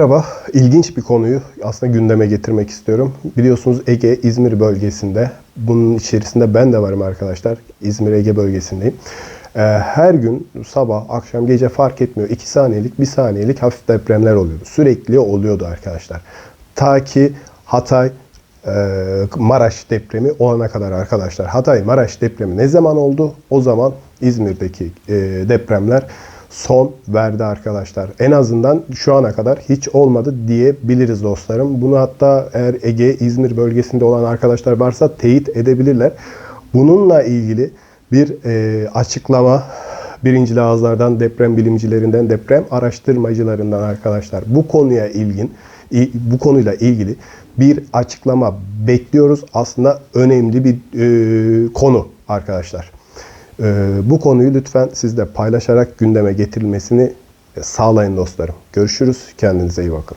Merhaba, ilginç bir konuyu aslında gündeme getirmek istiyorum. Biliyorsunuz Ege, İzmir bölgesinde, bunun içerisinde ben de varım arkadaşlar. İzmir, Ege bölgesindeyim. Ee, Her gün sabah, akşam, gece fark etmiyor. 2 saniyelik, 1 saniyelik hafif depremler oluyordu. Sürekli oluyordu arkadaşlar. Ta ki Hatay, e, Maraş depremi olana kadar arkadaşlar. Hatay, Maraş depremi ne zaman oldu? O zaman İzmir'deki e, depremler son verdi arkadaşlar. En azından şu ana kadar hiç olmadı diyebiliriz dostlarım. Bunu hatta eğer Ege, İzmir bölgesinde olan arkadaşlar varsa teyit edebilirler. Bununla ilgili bir e, açıklama birinci ağızlardan, deprem bilimcilerinden, deprem araştırmacılarından arkadaşlar bu konuya ilgin bu konuyla ilgili bir açıklama bekliyoruz. Aslında önemli bir e, konu arkadaşlar. Ee, bu konuyu lütfen siz de paylaşarak gündeme getirilmesini sağlayın dostlarım. Görüşürüz. Kendinize iyi bakın.